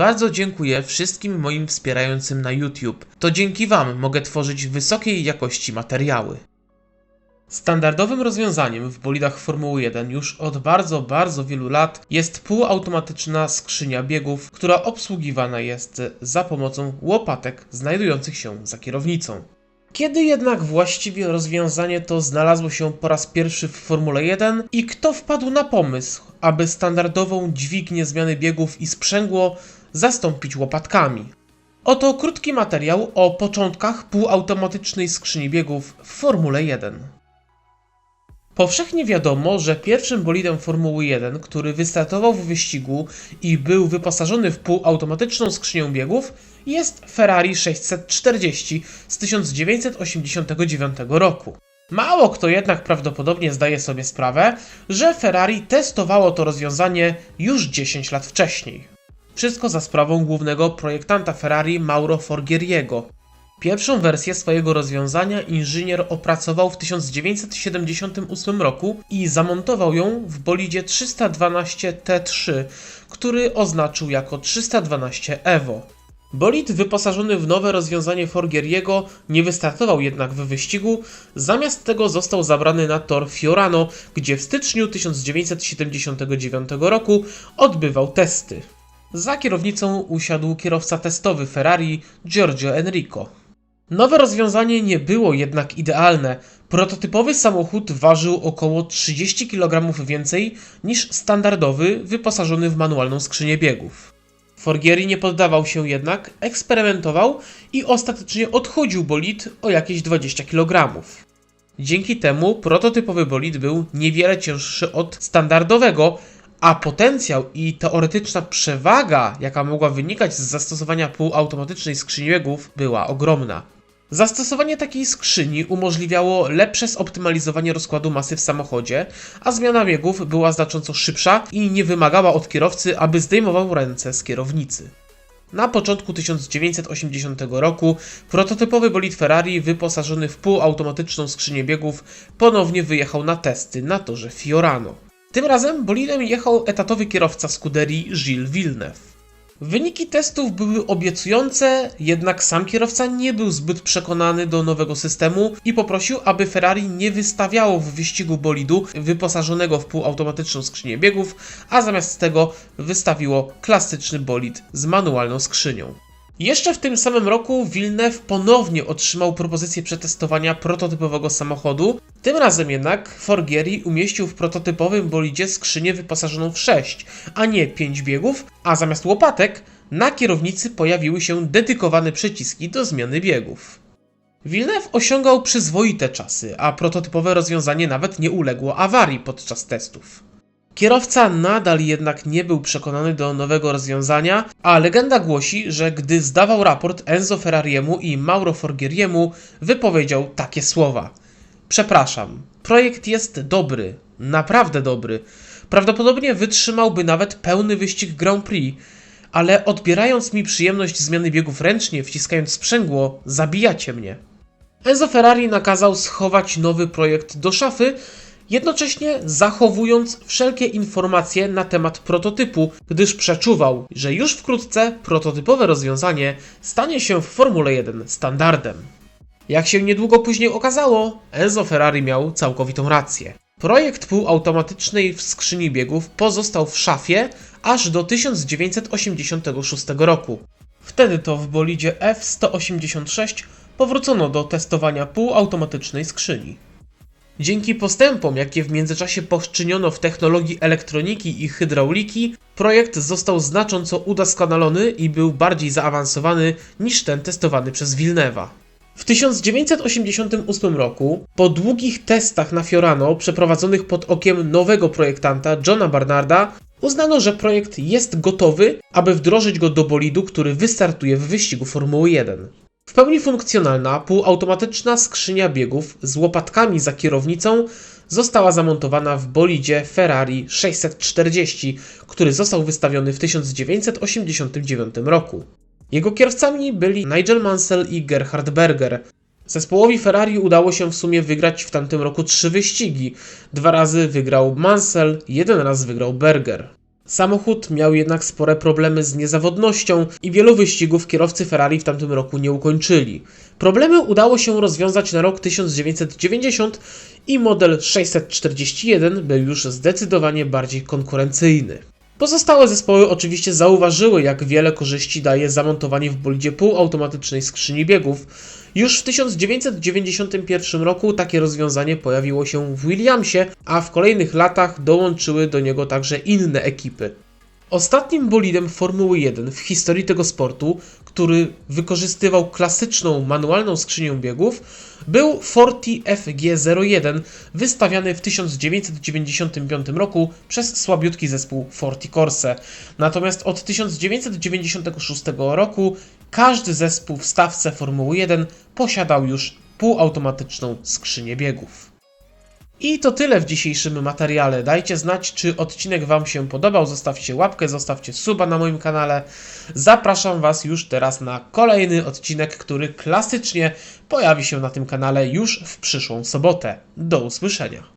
Bardzo dziękuję wszystkim moim wspierającym na YouTube. To dzięki Wam mogę tworzyć wysokiej jakości materiały. Standardowym rozwiązaniem w bolidach Formuły 1 już od bardzo, bardzo wielu lat jest półautomatyczna skrzynia biegów, która obsługiwana jest za pomocą łopatek znajdujących się za kierownicą. Kiedy jednak właściwie rozwiązanie to znalazło się po raz pierwszy w Formule 1 i kto wpadł na pomysł, aby standardową dźwignię zmiany biegów i sprzęgło zastąpić łopatkami? Oto krótki materiał o początkach półautomatycznej skrzyni biegów w Formule 1. Powszechnie wiadomo, że pierwszym bolidem Formuły 1, który wystartował w wyścigu i był wyposażony w półautomatyczną skrzynię biegów, jest Ferrari 640 z 1989 roku. Mało kto jednak prawdopodobnie zdaje sobie sprawę, że Ferrari testowało to rozwiązanie już 10 lat wcześniej. Wszystko za sprawą głównego projektanta Ferrari Mauro Forghieriego, Pierwszą wersję swojego rozwiązania inżynier opracował w 1978 roku i zamontował ją w bolidzie 312 T3, który oznaczył jako 312 Evo. Bolid wyposażony w nowe rozwiązanie Forghieriego nie wystartował jednak w wyścigu, zamiast tego został zabrany na tor Fiorano, gdzie w styczniu 1979 roku odbywał testy. Za kierownicą usiadł kierowca testowy Ferrari Giorgio Enrico. Nowe rozwiązanie nie było jednak idealne. Prototypowy samochód ważył około 30 kg więcej niż standardowy wyposażony w manualną skrzynię biegów. Forgieri nie poddawał się jednak, eksperymentował i ostatecznie odchodził bolid o jakieś 20 kg. Dzięki temu prototypowy bolid był niewiele cięższy od standardowego, a potencjał i teoretyczna przewaga, jaka mogła wynikać z zastosowania półautomatycznej skrzyni biegów, była ogromna. Zastosowanie takiej skrzyni umożliwiało lepsze zoptymalizowanie rozkładu masy w samochodzie, a zmiana biegów była znacząco szybsza i nie wymagała od kierowcy, aby zdejmował ręce z kierownicy. Na początku 1980 roku prototypowy bolid Ferrari wyposażony w półautomatyczną skrzynię biegów ponownie wyjechał na testy na torze Fiorano. Tym razem bolidem jechał etatowy kierowca Scuderii Gilles Villeneuve. Wyniki testów były obiecujące, jednak sam kierowca nie był zbyt przekonany do nowego systemu i poprosił, aby Ferrari nie wystawiało w wyścigu bolidu wyposażonego w półautomatyczną skrzynię biegów, a zamiast tego wystawiło klasyczny bolid z manualną skrzynią. Jeszcze w tym samym roku Villeneuve ponownie otrzymał propozycję przetestowania prototypowego samochodu. Tym razem jednak Forgieri umieścił w prototypowym bolidzie skrzynię wyposażoną w 6, a nie 5 biegów, a zamiast łopatek na kierownicy pojawiły się dedykowane przyciski do zmiany biegów. Villeneuve osiągał przyzwoite czasy, a prototypowe rozwiązanie nawet nie uległo awarii podczas testów. Kierowca nadal jednak nie był przekonany do nowego rozwiązania, a legenda głosi, że gdy zdawał raport Enzo Ferrariemu i Mauro Forghieriemu, wypowiedział takie słowa: Przepraszam, projekt jest dobry, naprawdę dobry. Prawdopodobnie wytrzymałby nawet pełny wyścig Grand Prix, ale odbierając mi przyjemność zmiany biegów ręcznie, wciskając sprzęgło, zabijacie mnie. Enzo Ferrari nakazał schować nowy projekt do szafy, jednocześnie zachowując wszelkie informacje na temat prototypu, gdyż przeczuwał, że już wkrótce prototypowe rozwiązanie stanie się w Formule 1 standardem. Jak się niedługo później okazało, Enzo Ferrari miał całkowitą rację. Projekt półautomatycznej skrzyni biegów pozostał w szafie aż do 1986 roku. Wtedy to w bolidzie F186 powrócono do testowania półautomatycznej skrzyni. Dzięki postępom, jakie w międzyczasie poczyniono w technologii elektroniki i hydrauliki, projekt został znacząco udoskonalony i był bardziej zaawansowany niż ten testowany przez Villeneuve'a. W 1988 roku, po długich testach na Fiorano przeprowadzonych pod okiem nowego projektanta Johna Barnarda, uznano, że projekt jest gotowy, aby wdrożyć go do bolidu, który wystartuje w wyścigu Formuły 1. W pełni funkcjonalna, półautomatyczna skrzynia biegów z łopatkami za kierownicą została zamontowana w bolidzie Ferrari 640, który został wystawiony w 1989 roku. Jego kierowcami byli Nigel Mansell i Gerhard Berger. Zespołowi Ferrari udało się w sumie wygrać w tamtym roku trzy wyścigi. Dwa razy wygrał Mansell, jeden raz wygrał Berger. Samochód miał jednak spore problemy z niezawodnością i wielu wyścigów kierowcy Ferrari w tamtym roku nie ukończyli. Problemy udało się rozwiązać na rok 1990 i model 641 był już zdecydowanie bardziej konkurencyjny. Pozostałe zespoły oczywiście zauważyły, jak wiele korzyści daje zamontowanie w bolidzie półautomatycznej skrzyni biegów. Już w 1991 roku takie rozwiązanie pojawiło się w Williamsie, a w kolejnych latach dołączyły do niego także inne ekipy. Ostatnim bolidem Formuły 1 w historii tego sportu, który wykorzystywał klasyczną manualną skrzynię biegów, był Forti FG01, wystawiany w 1995 roku przez słabiutki zespół Forti Corse. Natomiast od 1996 roku każdy zespół w stawce Formuły 1 posiadał już półautomatyczną skrzynię biegów. I to tyle w dzisiejszym materiale. Dajcie znać, czy odcinek Wam się podobał. Zostawcie łapkę, zostawcie suba na moim kanale. Zapraszam Was już teraz na kolejny odcinek, który klasycznie pojawi się na tym kanale już w przyszłą sobotę. Do usłyszenia.